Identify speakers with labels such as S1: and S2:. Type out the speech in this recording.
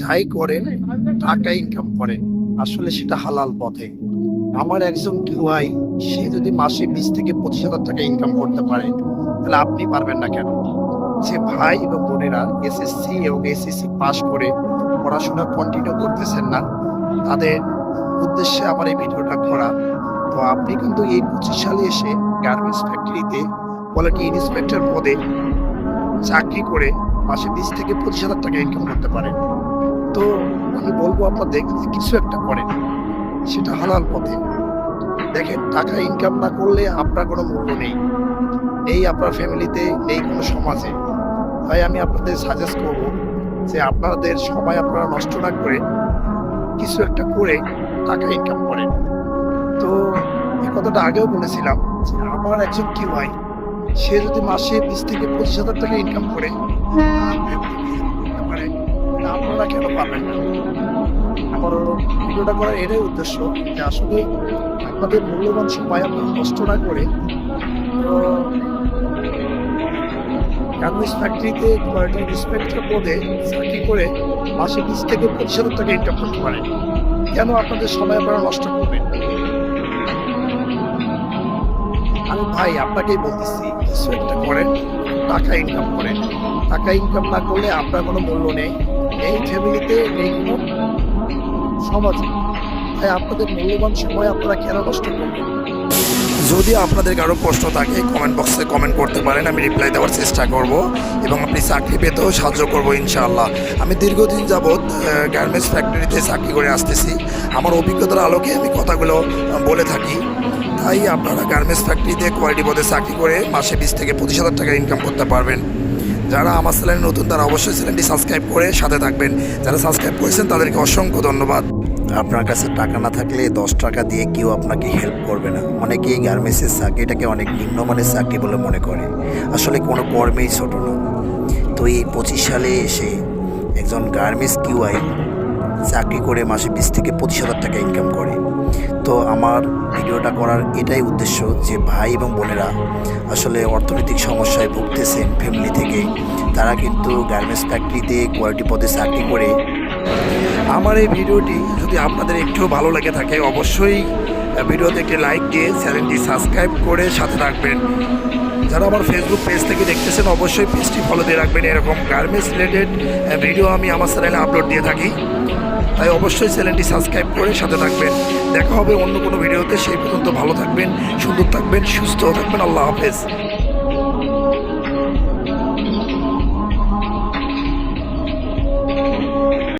S1: যাই করেন, টাকা ইনকাম করেন, আসলে সেটা হালাল পথে। আমার একজন ভাই সে যদি মাসে বিশ থেকে পঁচিশ হাজার টাকা ইনকাম করতে পারে, তাহলে আপনি পারবেন না কেন? যে ভাই এবং বোনেরা এসএসসি এবং এসএসসি পাস করে পড়াশোনা কন্টিনিউ করতেছেন না, তাদের উদ্দেশ্যে আমার এই ভিডিওটা করা। তো আপনি কিন্তু এই পঁচিশ সালে এসে গার্মেন্টস ফ্যাক্টরিতে কোয়ালিটি ইন্সপেক্টর পদে চাকরি করে মাসে বিশ থেকে পঁচিশ হাজার টাকা ইনকাম করতে পারেন তো আমি বলব আপনাদের যে কিছু একটা করেন, সেটা হালাল পথে। দেখেন, টাকা ইনকাম না করলে আপনার কোনো মূল্য নেই। নেই আপনার ফ্যামিলিতে নেই কোনো সমাজে। তাই আমি আপনাদের সাজেস্ট করব যে আপনাদের সময় আপনারা নষ্ট না করে কিছু একটা করে টাকা ইনকাম করেন। তো এই কথাটা আগেও বলেছিলাম যে আমার একজন কি হয় সে যদি মাসে বিশ থেকে পঁচিশ হাজার টাকা ইনকাম করে পারে, আপনারা কেন পারবেন না ভিডিওটা করার এটাই উদ্দেশ্য যে আসলে আপনাদের মূল্যবান সময় আপনারা নষ্ট না করে গার্মেন্টস ফ্যাক্টরিতে কোয়ালিটি ইন্সপেক্টর পদে চাকরি করে মাসে বিশ থেকে পঁচিশ হাজার টাকা ইনকাম করতে পারেন কেন আপনাদের সময় আপনারা নষ্ট করবেন আমি ভাই আপনাকেই বলতেছি কিছু একটা করেন টাকা ইনকাম করেন টাকা ইনকাম না করলে আপনার কোনো মূল্য নেই। এই ফ্যামিলিতে নেই কোনো সমাজে। তাই আপনাদের মূল্যবান সময় আপনারা কেন নষ্ট করবেন? যদি আপনাদের কারও প্রশ্ন থাকে কমেন্ট বক্সে কমেন্ট করতে পারেন, আমি রিপ্লাই দেওয়ার চেষ্টা করব এবং আপনি চাকরি পেতেও সাহায্য করব ইনশাআল্লাহ। আমি দীর্ঘদিন যাবৎ গার্মেন্টস ফ্যাক্টরিতে চাকরি করে আসতেছি। আমার অভিজ্ঞতার আলোকে আমি কথাগুলো বলে থাকি। তাই আপনারা গার্মেন্টস ফ্যাক্টরিতে কোয়ালিটি পদে চাকরি করে মাসে বিশ থেকে পঁচিশ হাজার টাকা ইনকাম করতে পারবেন। যারা আমার চ্যানেলে নতুন, তারা অবশ্যই চ্যানেলটি সাবস্ক্রাইব করে সাথে থাকবেন। যারা সাবস্ক্রাইব করেছেন, তাদেরকে অসংখ্য ধন্যবাদ। আপনার কাছে টাকা না থাকলে দশ টাকা দিয়ে কেউ আপনাকে হেল্প করবে না। অনেকেই গার্মেন্টসের চাকরিটাকে অনেক নিম্নমানের চাকরি বলে মনে করে। আসলে কোনো কর্মেই ছোট না। তো এই পঁচিশ সালে এসে একজন গার্মেন্টস কিউআই চাকরি করে মাসে বিশ থেকে পঁচিশ হাজার টাকা ইনকাম করে। তো আমার ভিডিওটা করার এটাই উদ্দেশ্য যে ভাই এবং বোনেরা আসলে অর্থনৈতিক সমস্যায় ভুগতেছেন ফ্যামিলি থেকে, তারা কিন্তু গার্মেন্টস ফ্যাক্টরিতে কোয়ালিটি পদে চাকরি করে। আমার এই ভিডিওটি যদি আপনাদের একটু ভালো লেগে থাকে, অবশ্যই ভিডিওতে একটি লাইক দিয়ে চ্যানেলটি সাবস্ক্রাইব করে সাথে রাখবেন যারা আমার ফেসবুক পেজ থেকে দেখতেছেন, অবশ্যই পেজটি ফলো দিয়ে রাখবেন। এরকম গার্মেন্টস রিলেটেড ভিডিও আমি আমার চ্যানেলে আপলোড দিয়ে থাকি। তাই অবশ্যই চ্যানেলটি সাবস্ক্রাইব করে সাথে থাকবেন। দেখা হবে অন্য কোনো ভিডিওতে সেই পর্যন্ত ভালো থাকবেন, সুন্দর থাকবেন সুস্থ থাকবেন। আল্লাহ হাফেজ।